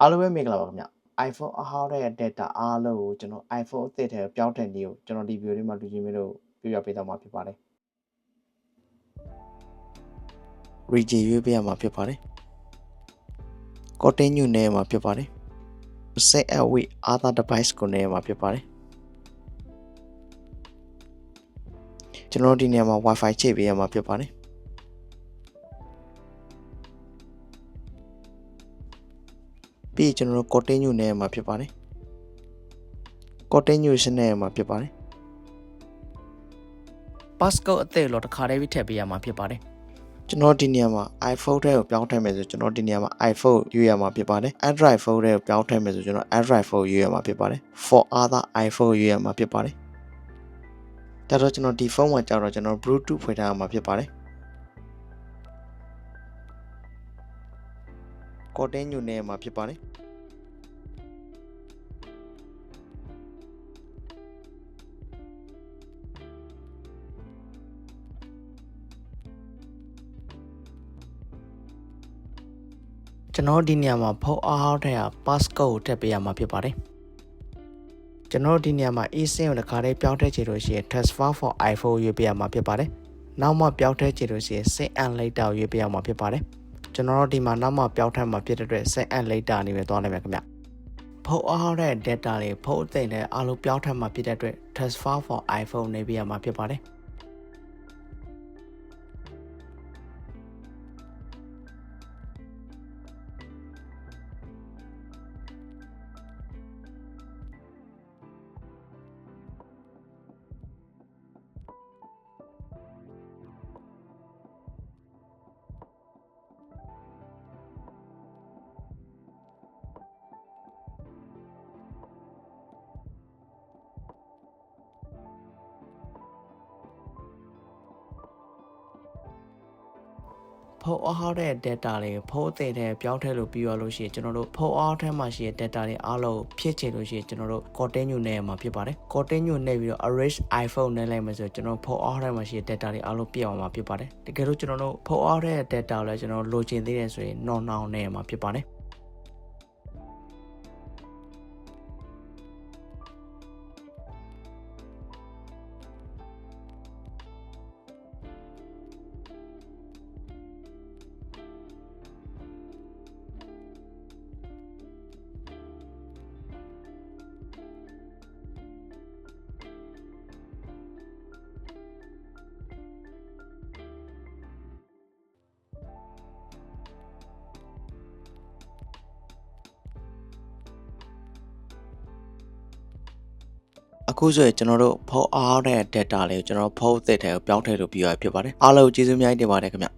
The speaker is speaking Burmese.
အားလုံးပဲမင်္ဂလာပါခင်ဗျ iPhone အဟောင်းရဲ့ data အားလုံးကိုကျွန်တော် iPhone အသစ်ထဲပြောင်းတဲ့နည်းကိုကျွန်တော်ဒီ video လေးမှာလူချင်းမျိုးတို့ပြပြပေးတော့မှာဖြစ်ပါတယ် region ရွေးပေးရမှာဖြစ်ပါတယ် continue နဲ့မှာဖြစ်ပါတယ် set up with other device ကိုနဲ့မှာဖြစ်ပါတယ်ကျွန်တော်ဒီနေရာမှာ wifi ချိန်ပေးရမှာဖြစ်ပါတယ် ပြီးကျွန်တော်တို့ continue နဲ့မှာဖြစ်ပါတယ် continuation နဲ့မှာဖြစ်ပါတယ် passcode အသစ်လို့တစ်ခါတည်းပြီးထည့်ပေးရမှာဖြစ်ပါတယ်ကျွန်တော်ဒီနေရာမှာ iPhone ထဲကိုပြောင်းထည့်မယ်ဆိုကျွန်တော်ဒီနေရာမှာ iPhone ရွေးရမှာဖြစ်ပါတယ် Android phone ထဲကိုပြောင်းထည့်မယ်ဆိုကျွန်တော် Android phone ရွေးရမှာဖြစ်ပါတယ် for other iPhone ရွေးရမှာဖြစ်ပါတယ်ဒါတော့ကျွန်တော်ဒီဖုန်းမှာကြာတော့ကျွန်တော် Bluetooth ဖွင့်ထားရမှာဖြစ်ပါတယ် continue နဲ့မှာဖြစ်ပါတယ်ကျွန်တော်ဒီနေရာမှာဖုန်းအားဟောင်းတဲ့ဟာ passcode ကိုထည့်ပေးရမှာဖြစ်ပါတယ်ကျွန်တော်ဒီနေရာမှာ eSIM ကိုတစ်ခါတည်းပြောင်းထည့်ချင်လို့ရှိရင် transfer for iPhone ရွေးပေးရမှာဖြစ်ပါတယ်နောက်မှပြောင်းထည့်ချင်လို့ရှိရင် SIM and later ကိုရွေးပေးရမှာဖြစ်ပါတယ် ကျွန်တော်တို့ဒီမှာနောက်မှပြောင်းထည့်မှာဖြစ်တဲ့အတွက် SIM and later အနေနဲ့သွားနိုင်မယ်ခင်ဗျဖုန်းအားဟောင်းတဲ့ data တွေဖုန်းအသိနဲ့အားလုံးပြောင်းထည့်မှာဖြစ်တဲ့အတွက် transfer for iPhone နေပေးရမှာဖြစ်ပါတယ် ဖုန်းအားဟောင်းတဲ့ data တွေဖုန်းအသစ်ထဲပြောင်းထည့်လို့ပြီးသွားလို့ရှိရင်ကျွန်တော်တို့ဖုန်းအားထဲမှာရှိတဲ့ data တွေအားလုံးဖြစ်ချင်လို့ရှိရင်ကျွန်တော်တို့ continue နဲ့မှာဖြစ်ပါတယ် continue နဲ့ပြီးတော့ arrange iPhone နဲ့လိုက်မယ်ဆိုကျွန်တော်ဖုန်းအားထဲမှာရှိတဲ့ data တွေအားလုံးပြည့်အောင်မှာဖြစ်ပါတယ်တကယ်လို့ကျွန်တော်တို့ဖုန်းအားထဲတဲ့ data ကိုလည်းကျွန်တော်လိုချင်သေးတယ်ဆိုရင် non now နဲ့မှာဖြစ်ပါတယ် အခုဆိုရင်ကျွန်တော်တို့ဖုန်းအားတဲ့ data လေးကိုကျွန်တော်ဖုန်းအသစ်ထဲကိုပြောင်းထည့်လို့ပြီးရဖြစ်ပါတယ်အားလုံးကျေးဇူးအများကြီးတင်ပါတယ်ခင်ဗျ